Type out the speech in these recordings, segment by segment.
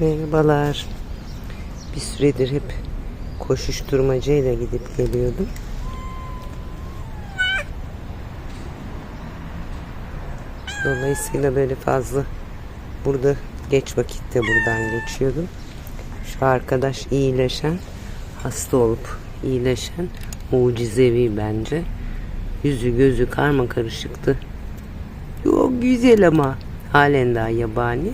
Merhabalar. Bir süredir hep koşuşturmacayla gidip geliyordum. Dolayısıyla böyle fazla burada geç vakitte buradan geçiyordum. Şu arkadaş iyileşen, hasta olup iyileşen mucizevi bence. Yüzü gözü karma karışıktı. Çok güzel ama halen daha yabani.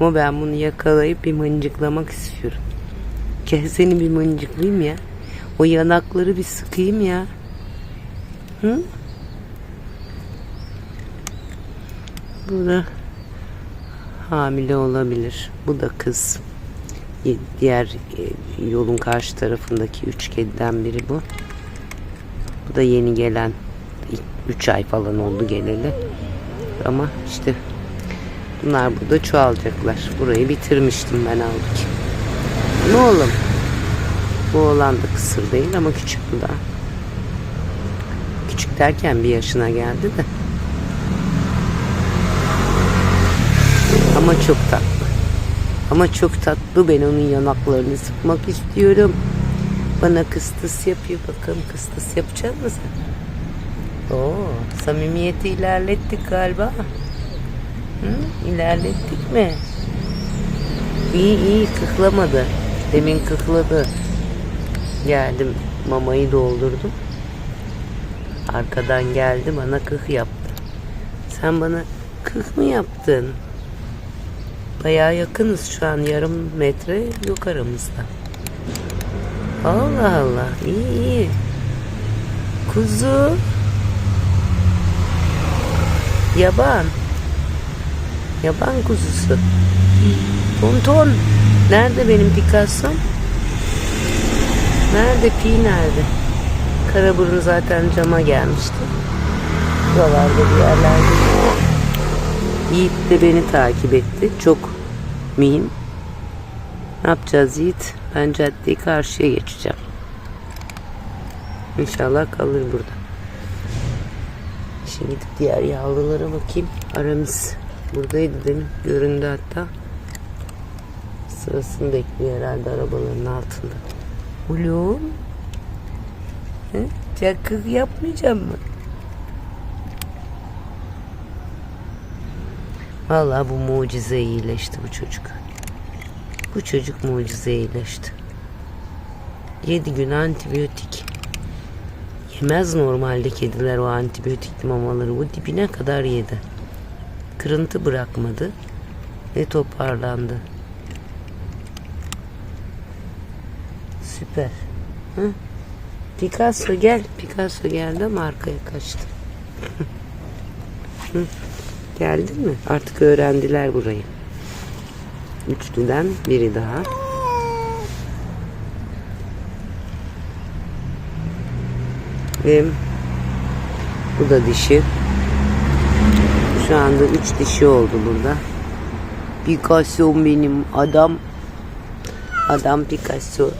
Ama ben bunu yakalayıp bir mıncıklamak istiyorum. Gel seni bir mıncıklayayım ya. O yanakları bir sıkayım ya. Hı? Bu da hamile olabilir. Bu da kız. Diğer e, yolun karşı tarafındaki üç kediden biri bu. Bu da yeni gelen. 3 ay falan oldu geleli. Ama işte bunlar burada çoğalacaklar. Burayı bitirmiştim ben aldık. Ne oğlum? Bu oğlan da kısır değil ama küçük bu da. Küçük derken bir yaşına geldi de. Ama çok tatlı. Ama çok tatlı. Ben onun yanaklarını sıkmak istiyorum. Bana kıstıs yapıyor. Bakalım kıstıs yapacak mısın? Oo, samimiyeti ilerlettik galiba. Hı? İlerlettik mi? İyi iyi kıklamadı. Demin kıkladı. Geldim mamayı doldurdum. Arkadan geldi bana kık yaptı. Sen bana kık mı yaptın? Bayağı yakınız şu an yarım metre yok aramızda. Allah Allah iyi iyi. Kuzu. Yaban. Yaban kuzusu. Tonton. Nerede benim Picasso? Nerede Pi nerede? Karaburun zaten cama gelmişti. Buralarda bir yerlerde. Yiğit de beni takip etti. Çok mühim. Ne yapacağız Yiğit? Ben caddeyi karşıya geçeceğim. İnşallah kalır burada. Şimdi gidip diğer yavrulara bakayım. Aramis buradaydı demin. Göründü hatta. Sırasını bekliyor herhalde arabaların altında. Oğlum. He? Çakık yapmayacağım mı? Vallahi bu mucize iyileşti bu çocuk. Bu çocuk mucize iyileşti. 7 gün antibiyotik. Yemez normalde kediler o antibiyotik mamaları. O dibine kadar yedi. Kırıntı bırakmadı. Ve toparlandı. Süper. Hı? Picasso gel. Picasso geldi ama arkaya kaçtı. Hı. Geldin mi? Artık öğrendiler burayı. Üçlüden biri daha. Ve bu da dişi. Şu anda üç dişi oldu burada. Picasso benim adam. Adam Picasso.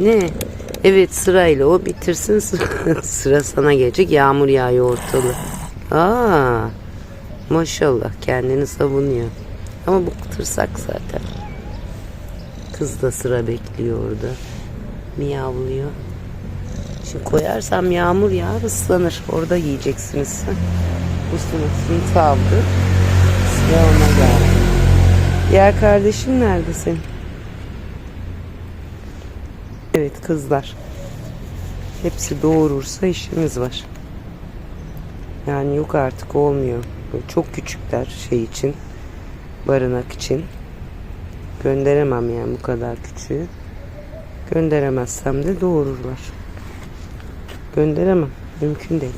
Ne? Evet sırayla o bitirsin sıra, sana gelecek. Yağmur yağıyor ortalığı. Aa, maşallah kendini savunuyor. Ama bu tırsak zaten. Kız da sıra bekliyor orada. Miyavlıyor. Şimdi koyarsam yağmur yağar ıslanır. Orada yiyeceksiniz. Uslu saldı. Sıra ona geldi. Diğer kardeşin nerede senin? Evet kızlar. Hepsi doğurursa işimiz var. Yani yok artık olmuyor. Böyle çok küçükler şey için. Barınak için. Gönderemem yani bu kadar küçüğü. Gönderemezsem de doğururlar. Gönderemem. Mümkün değil.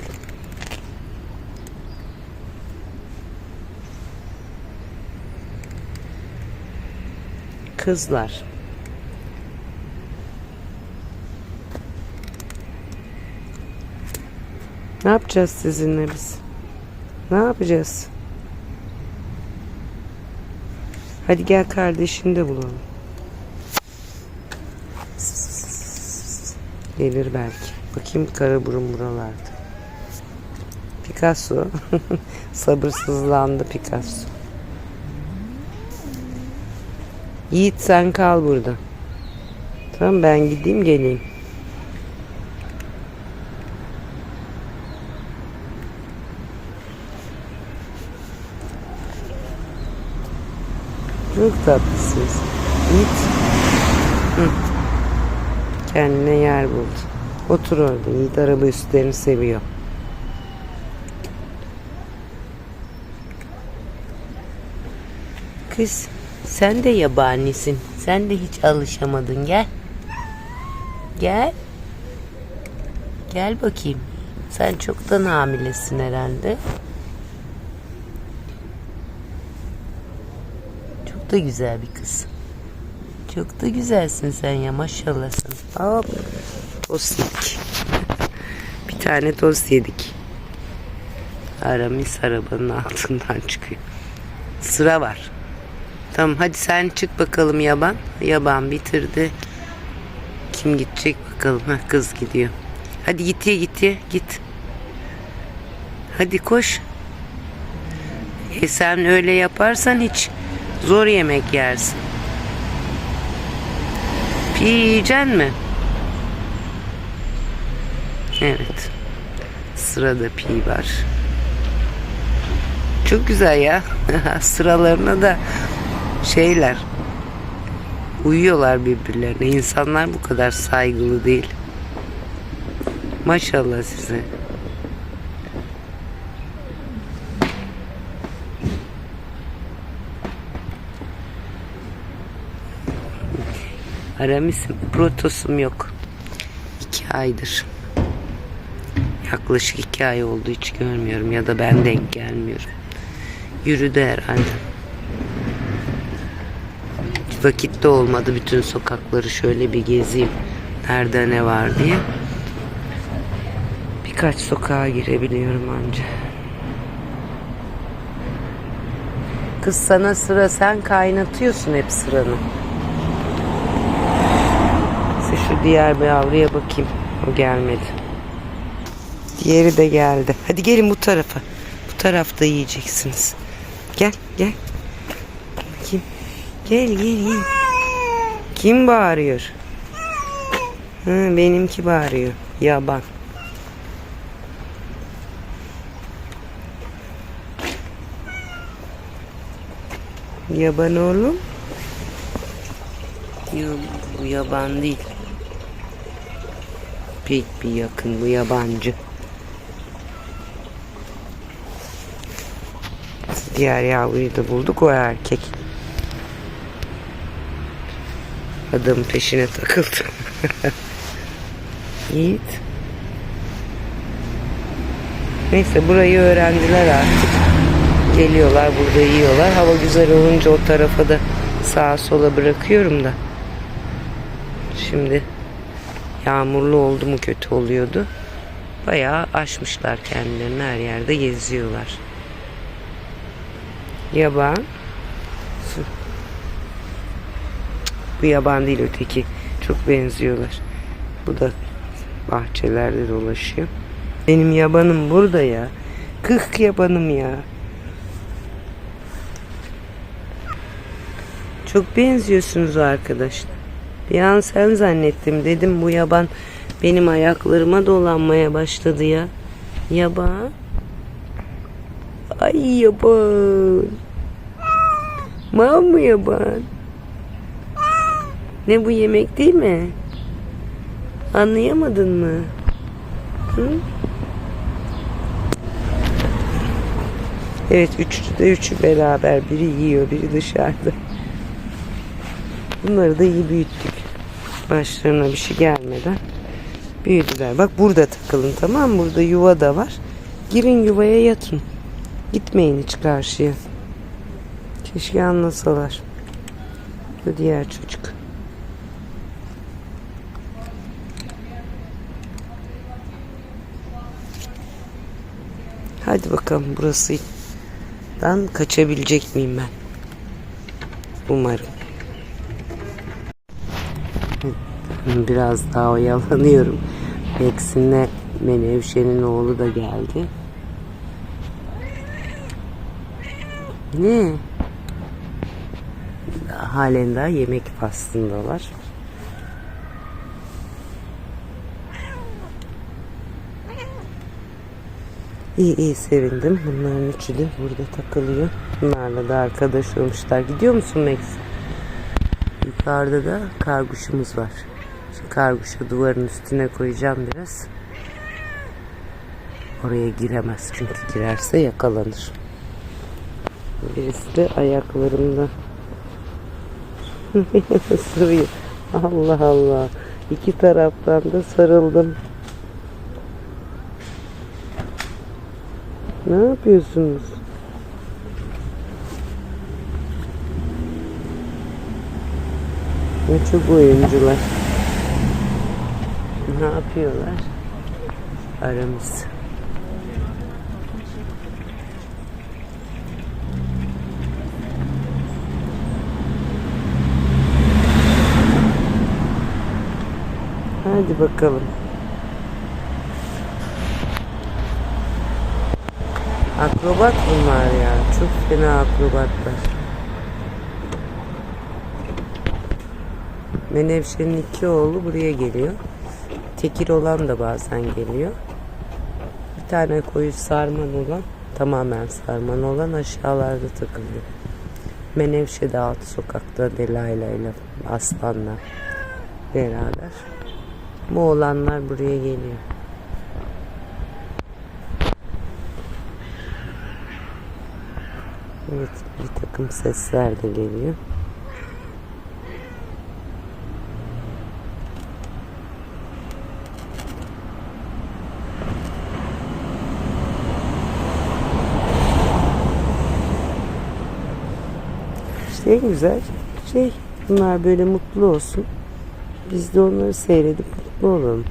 Kızlar. Ne yapacağız sizinle biz? Ne yapacağız? Hadi gel kardeşini de bulalım. Gelir belki. Bakayım Karaburun buralarda. Picasso. Sabırsızlandı Picasso. Yiğit sen kal burada. Tamam ben gideyim geleyim. Çok tatlısınız. Yiğit. Hı. Kendine yer buldu. Otur orada. Yiğit araba üstlerini seviyor. Kız sen de yabanisin. Sen de hiç alışamadın. Gel. Gel. Gel bakayım. Sen çoktan hamilesin herhalde. Çok da güzel bir kız. Çok da güzelsin sen ya maşallah sen. Hop. Tost yedik. Bir tane tost yedik. Aramis arabanın altından çıkıyor. Sıra var. Tamam hadi sen çık bakalım yaban. Yaban bitirdi. Kim gidecek bakalım. Heh, kız gidiyor. Hadi git ye git ye git. Hadi koş. E sen öyle yaparsan hiç zor yemek yersin. Yiyeceksin mi? Evet. Sırada pi var. Çok güzel ya. Sıralarına da şeyler uyuyorlar birbirlerine. İnsanlar bu kadar saygılı değil. Maşallah size. Aramis'im, protosum yok. İki aydır. Yaklaşık iki ay oldu hiç görmüyorum ya da ben denk gelmiyorum. Yürüdü herhalde. Hiç vakit de olmadı bütün sokakları şöyle bir gezeyim. Nerede ne var diye. Birkaç sokağa girebiliyorum anca. Kız sana sıra sen kaynatıyorsun hep sıranı. Şu diğer bir yavruya bakayım. O gelmedi. Diğeri de geldi. Hadi gelin bu tarafa. Bu tarafta yiyeceksiniz. Gel gel. Kim? Gel gel gel. Kim bağırıyor? Ha, benimki bağırıyor. Yaban. Yaban oğlum. Yok bu yaban değil. Pek bir yakın bu yabancı. Diğer yavruyu da bulduk o erkek. Adam peşine takıldı. Yiğit. Neyse burayı öğrendiler artık. Geliyorlar burada yiyorlar. Hava güzel olunca o tarafa da sağa sola bırakıyorum da. Şimdi yağmurlu oldu mu kötü oluyordu. Bayağı aşmışlar kendilerini her yerde geziyorlar. Yaban. Su. Bu yaban değil öteki. Çok benziyorlar. Bu da bahçelerde dolaşıyor. Benim yabanım burada ya. Kık yabanım ya. Çok benziyorsunuz arkadaşlar. Bir an sen zannettim. Dedim bu yaban benim ayaklarıma dolanmaya başladı ya. Yaban. Ay yaban. Mal mı yaban? Ne bu yemek değil mi? Anlayamadın mı? Hı? Evet üçü de üçü beraber. Biri yiyor biri dışarıda. Bunları da iyi büyüttük. Başlarına bir şey gelmeden büyüdüler. Bak burada takılın tamam mı? Burada yuva da var. Girin yuvaya yatın. Gitmeyin hiç karşıya. Keşke anlasalar. Bu diğer çocuk. Hadi bakalım burasıdan kaçabilecek miyim ben? Umarım. Biraz daha oyalanıyorum. Beksin'le Menevşe'nin oğlu da geldi. Ne? Halen daha yemek faslındalar. İyi iyi sevindim. Bunların üçü de burada takılıyor. Bunlarla da arkadaş olmuşlar. Gidiyor musun Max? Yukarıda da karguşumuz var. Şu karguşu duvarın üstüne koyacağım biraz. Oraya giremez çünkü girerse yakalanır. Birisi de ayaklarımda ısırıyor. Allah Allah. İki taraftan da sarıldım. Ne yapıyorsunuz? Ne çok oyuncular. Ne yapıyorlar? Aramız. Hadi bakalım. Akrobat bunlar ya. Çok fena akrobatlar. Menevşe'nin iki oğlu buraya geliyor. Tekir olan da bazen geliyor. Bir tane koyu sarman olan, tamamen sarman olan aşağılarda takılıyor. Menevşe de alt sokakta Delayla ile Aslan'la beraber. Bu oğlanlar buraya geliyor. Evet, bir takım sesler de geliyor. İşte en güzel şey bunlar böyle mutlu olsun. Biz de onları seyredip mutlu olalım.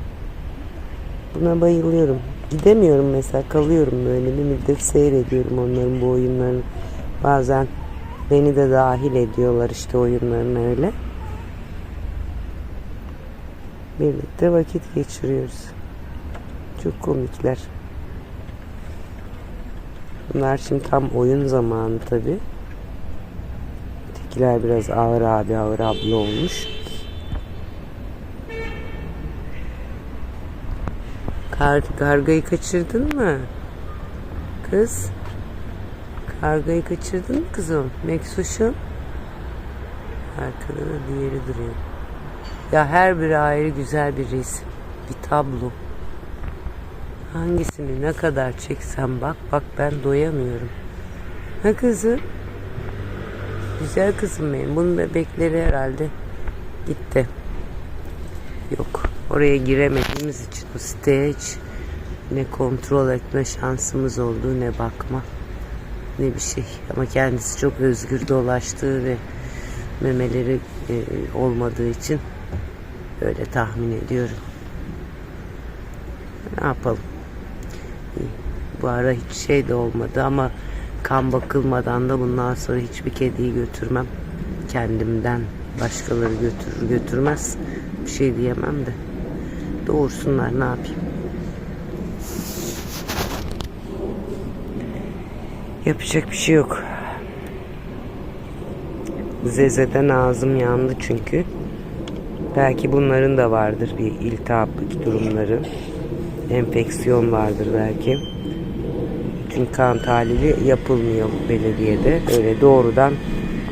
Buna bayılıyorum. Gidemiyorum mesela kalıyorum böyle bir müddet seyrediyorum onların bu oyunlarını. Bazen beni de dahil ediyorlar işte oyunlarına öyle. Birlikte vakit geçiriyoruz. Çok komikler. Bunlar şimdi tam oyun zamanı tabi. Ötekiler biraz ağır abi ağır abla olmuş. Kar, kargayı kaçırdın mı? Kız. Kargayı kaçırdın mı kızım? Meksuş'um. Arkada da diğeri duruyor. Ya her biri ayrı güzel bir resim. Bir tablo. Hangisini ne kadar çeksem bak bak ben doyamıyorum. Ha kızım? Güzel kızım benim. Bunun bebekleri herhalde gitti. Yok. Oraya giremediğimiz için o siteye hiç ne kontrol etme şansımız oldu ne bakma ne bir şey. Ama kendisi çok özgür dolaştığı ve memeleri e, olmadığı için öyle tahmin ediyorum. Ne yapalım? Bu ara hiç şey de olmadı ama kan bakılmadan da bundan sonra hiçbir kediyi götürmem. Kendimden başkaları götürür götürmez. Bir şey diyemem de. Doğursunlar ne yapayım. Yapacak bir şey yok. Zeze'den ağzım yandı çünkü. Belki bunların da vardır bir iltihaplık durumları. Enfeksiyon vardır belki. Çünkü kan tahlili yapılmıyor belediyede. Öyle doğrudan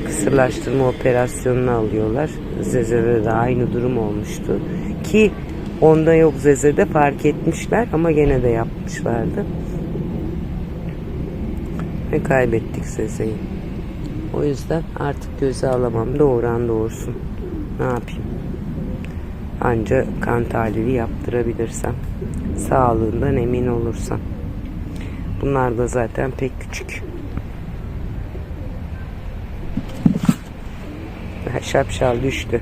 kısırlaştırma operasyonunu alıyorlar. Zeze'de de aynı durum olmuştu. Ki onda yok Zeze'de fark etmişler ama gene de yapmışlardı. Ve kaybettik Zeze'yi. O yüzden artık göze alamam. Doğuran doğursun. Ne yapayım? Anca kan tahlili yaptırabilirsem. Sağlığından emin olursam. Bunlar da zaten pek küçük. Şapşal düştü.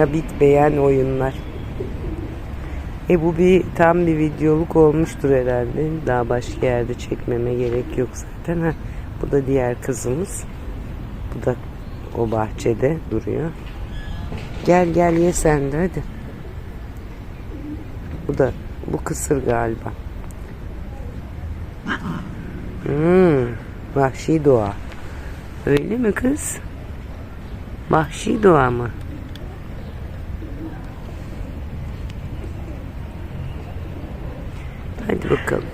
Ya bitmeyen oyunlar. E bu bir tam bir videoluk olmuştur herhalde. Daha başka yerde çekmeme gerek yok zaten. Ha, bu da diğer kızımız. Bu da o bahçede duruyor. Gel gel ye sen de hadi. Bu da bu kısır galiba. Hmm. Vahşi doğa. Öyle mi kız? Vahşi doğa mı? Hadi bakalım.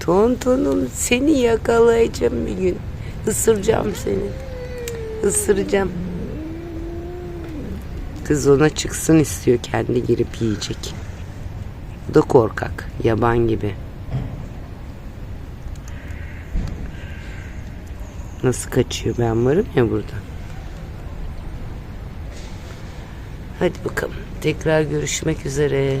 Tontonum seni yakalayacağım bir gün. Isıracağım seni. Isıracağım. Kız ona çıksın istiyor kendi girip yiyecek. Bu da korkak. Yaban gibi. Nasıl kaçıyor ben varım ya burada. Hadi bakalım. Tekrar görüşmek üzere.